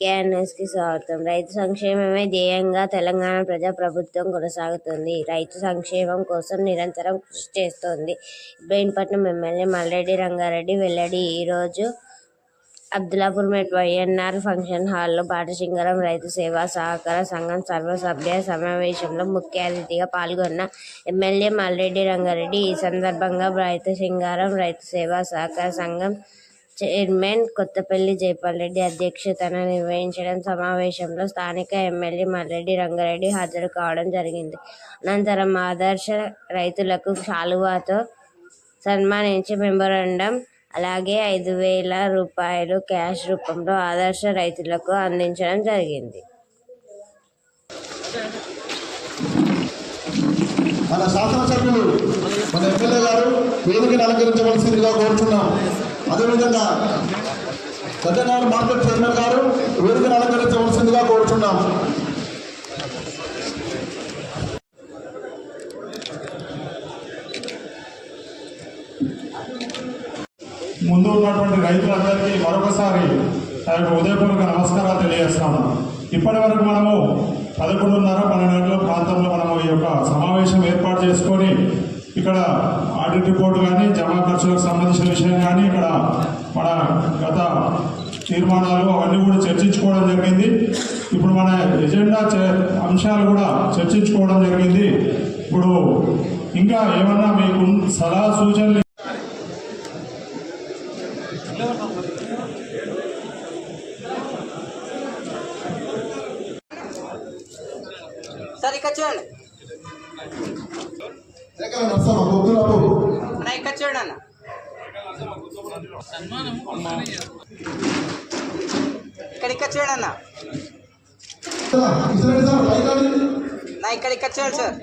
కేఎన్ఎస్కి స్వాగతం. రైతు సంక్షేమమే ధ్యేయంగా తెలంగాణ ప్రజా ప్రభుత్వం కొనసాగుతుంది. రైతు సంక్షేమం కోసం నిరంతరం కృషి చేస్తోంది. ఇబ్రహీంపట్నం ఎమ్మెల్యే మల్లెడ్డి రంగారెడ్డి వెల్లడి. ఈరోజు అబ్దుల్లాపూర్ మెట్ వైఎన్ఆర్ ఫంక్షన్ హాల్లో పాటసింగరం రైతు సేవా సహకార సంఘం సర్వసభ్య సమావేశంలో ముఖ్య అతిథిగా పాల్గొన్న ఎమ్మెల్యే మల్లెడ్డి రంగారెడ్డి ఈ సందర్భంగా రైతు సింగారం రైతు సేవా సహకార సంఘం చైర్మన్ కొత్తపల్లి జైపాల్ రెడ్డి అధ్యక్షతన నిర్వహించడం సమావేశంలో స్థానిక ఎమ్మెల్యే మల్రెడ్డి రంగారెడ్డి హాజరు కావడం జరిగింది. అనంతరం ఆదర్శ రైతులకు శాలువాతో సన్మానించి మెమోరాండం అలాగే ఐదు వేల రూపాయలు క్యాష్ రూపంలో ఆదర్శ రైతులకు అందించడం జరిగింది. మన శాసనసభ్యులు మన ఎమ్మెల్యే గారు వేదికను అలంకరించవలసిందిగా కోరుచున్నాం. అదేవిధంగా సత్యనారాయణ మార్కెట్ చైర్మన్ గారు వేదికను అలంకరించవలసిందిగా కోరుచున్నాం. ముందు ఉన్నటువంటి రైతులందరికీ మరొకసారి యొక్క ఉదయపూర్వక నమస్కారాలు తెలియజేస్తాను ఇప్పటి వరకు మనము పదకొండున్నర పన్నెండు గంటల ప్రాంతంలో మనము ఈ యొక్క సమావేశం ఏర్పాటు చేసుకొని ఇక్కడ ఆడిట్ రిపోర్ట్ కానీ జమా ఖర్చులకు సంబంధించిన విషయం కానీ ఇక్కడ మన గత తీర్మానాలు అవన్నీ కూడా చర్చించుకోవడం జరిగింది. ఇప్పుడు మన ఎజెండా చే- అంశాలు కూడా చర్చించుకోవడం జరిగింది. ఇప్పుడు ఇంకా ఏమన్నా మీకు సలహా సూచనలు సరే ఇక్కడ చూడండి. అన్న ఇక్కడ చూడండి అన్న ఇక్కడ చూడండి సార్. నా ఇక్కడ ఇక్కడ చూడండి సార్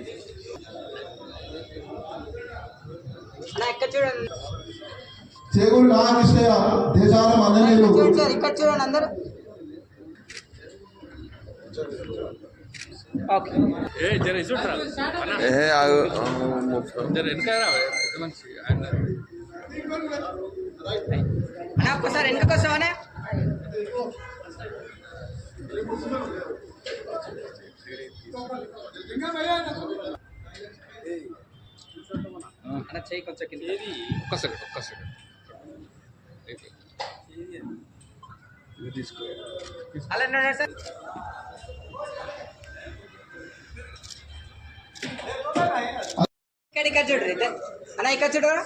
అన్న ఇక్కడ చూడండి చేకూరి దేశాల మందనీయులు ఇక్కడ చూడండి అందరూ. ఒక్కసారి ఎందుకు వస్తామనే అన్న? చేయి కొంచెం కింద. ఒక్క సెకండ్ ఒక్క సెకండ్ ఇది తీసుకో అలా సార్. ఇక్కడ ఇక్కడ చూడు అయితే అన్న ఇక్కడ చూడరా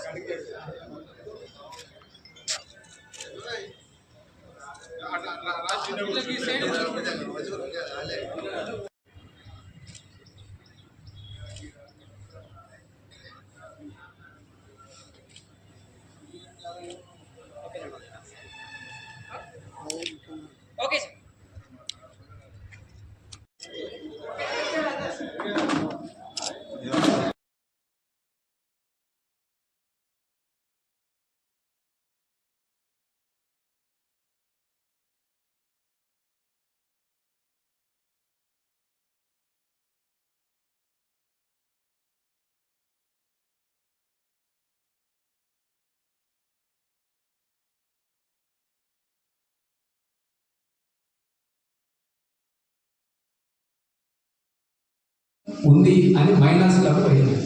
ఉంది అని మైనస్లకు పోయింది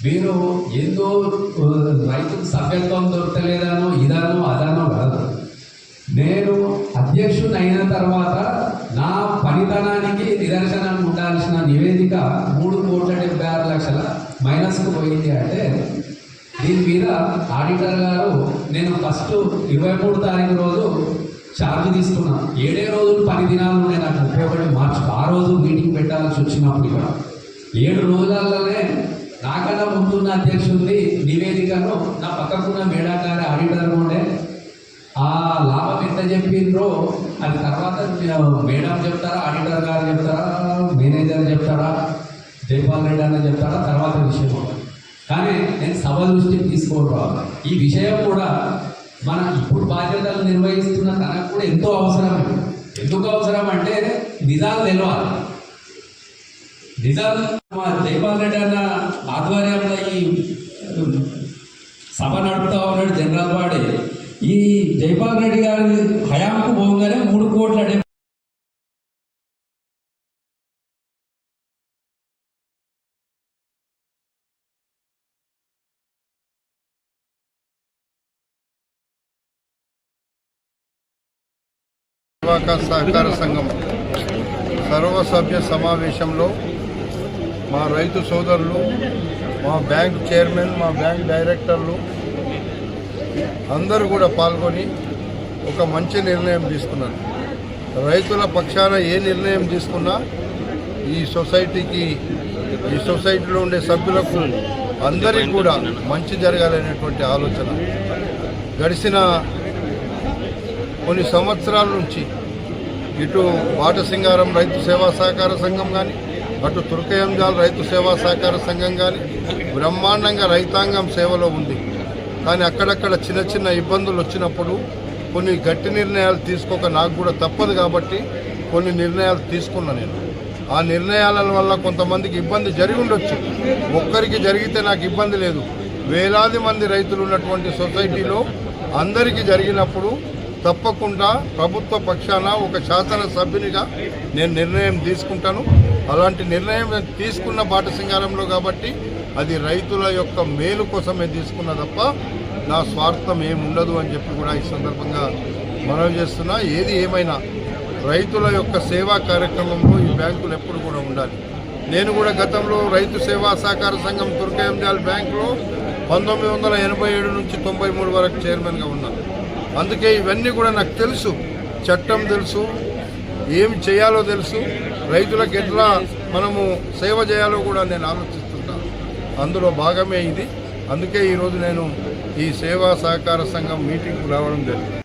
మీరు ఏందో రైతుకు సభ్యత్వం దొరకలేదనో ఇదనో అదనో కాదు. నేను అధ్యక్షుని అయిన తర్వాత నా పనితనానికి నిదర్శనం ఉండాల్సిన నివేదిక మూడు కోట్ల డెబ్బై ఆరు లక్షల మైనస్కు పోయింది అంటే దీని మీద ఆడిటర్ గారు నేను ఫస్ట్ ఇరవై మూడు తారీఖు రోజు ఛార్జ్ తీసుకున్నాను ఏడే రోజులు పది దినాలు ఉన్నాయి నాకు ముప్పై ఒకటి మార్చి ఆ రోజు మీటింగ్ పెట్టాల్సి వచ్చినప్పుడు ఇక్కడ. ఏడు రోజులలోనే నాకన్నా ముందున్న అధ్యక్షుడిని నివేదికను నా పక్కకున్న మేడాకారి ఆడిటర్ ఉండే. ఆ లాభం ఎంత చెప్పిండ్రో అది తర్వాత మేడం చెప్తారా ఆడిటర్ గారు చెప్తారా మేనేజర్ చెప్తారా జైపాల్ రెడ్డి అన్న చెప్తారా తర్వాత విషయం కానీ నేను సభ దృష్టికి తీసుకోవడం ఈ విషయం కూడా మన ఇప్పుడు బాధ్యతలు నిర్వహిస్తున్న తనకు కూడా ఎంతో అవసరం ఎందుకు అవసరం అంటే నిజాలు తెలియాలి నిజాలు మా జైపాల్ రెడ్డి అన్న ఆధ్వర్యంలో ఈ సభ నడుపుతా ఉన్నాడు జనరల్ వాడే ఈ జైపాల్ రెడ్డి గారి హయాంకు పోగానే మూడు కోట్ల సహకార సంఘం సర్వసభ్య సమావేశంలో మా రైతు సోదరులు మా బ్యాంక్ చైర్మన్ మా బ్యాంక్ డైరెక్టర్లు అందరూ కూడా పాల్గొని ఒక మంచి నిర్ణయం తీసుకున్నారు. రైతుల పక్షాన ఏ నిర్ణయం తీసుకున్నా ఈ సొసైటీకి ఈ సొసైటీలో ఉండే సభ్యులకు అందరికీ కూడా మంచి జరగాలనేటువంటి ఆలోచన. గడిచిన కొన్ని సంవత్సరాల నుంచి ఇటు బాటసింగారం రైతు సేవా సహకార సంఘం కానీ అటు తుర్కయంజాల్ రైతు సేవా సహకార సంఘం కానీ బ్రహ్మాండంగా రైతాంగం సేవలో ఉంది. కానీ అక్కడక్కడ చిన్న చిన్న ఇబ్బందులు వచ్చినప్పుడు కొన్ని గట్టి నిర్ణయాలు తీసుకోక నాకు కూడా తప్పదు కాబట్టి కొన్ని నిర్ణయాలు తీసుకున్నా నేను. ఆ నిర్ణయాల వల్ల కొంతమందికి ఇబ్బంది జరిగి ఉండొచ్చు. ఒక్కరికి జరిగితే నాకు ఇబ్బంది లేదు. వేలాది మంది రైతులు ఉన్నటువంటి సొసైటీలో అందరికీ జరిగినప్పుడు తప్పకుండా ప్రభుత్వ పక్షాన ఒక శాసనసభ్యునిగా నేను నిర్ణయం తీసుకుంటాను. అలాంటి నిర్ణయం తీసుకున్న తీసుకున్న బాటసింగారంలో కాబట్టి అది రైతుల యొక్క మేలు కోసమే తీసుకున్న తప్ప నా స్వార్థం ఏముండదు అని చెప్పి కూడా ఈ సందర్భంగా మనవి చేస్తున్నా. ఏది ఏమైనా రైతుల యొక్క సేవా కార్యక్రమంలో ఈ బ్యాంకులు ఎప్పుడు కూడా ఉండాలి. నేను కూడా గతంలో రైతు సేవా సహకార సంఘం తుర్కయంజాల్ బ్యాంకులో పంతొమ్మిది వందల ఎనభై ఏడు నుంచి తొంభై మూడు వరకు చైర్మన్గా ఉన్నాను అందుకే ఇవన్నీ కూడా నాకు తెలుసు. చట్టం తెలుసు. ఏమి చేయాలో తెలుసు. రైతులకు ఎట్లా మనము సేవ చేయాలో కూడా నేను ఆలోచిస్తుంటాను అందులో భాగమే ఇది. అందుకే ఈరోజు నేను ఈ సేవా సహకార సంఘం మీటింగ్కు రావడం జరిగింది.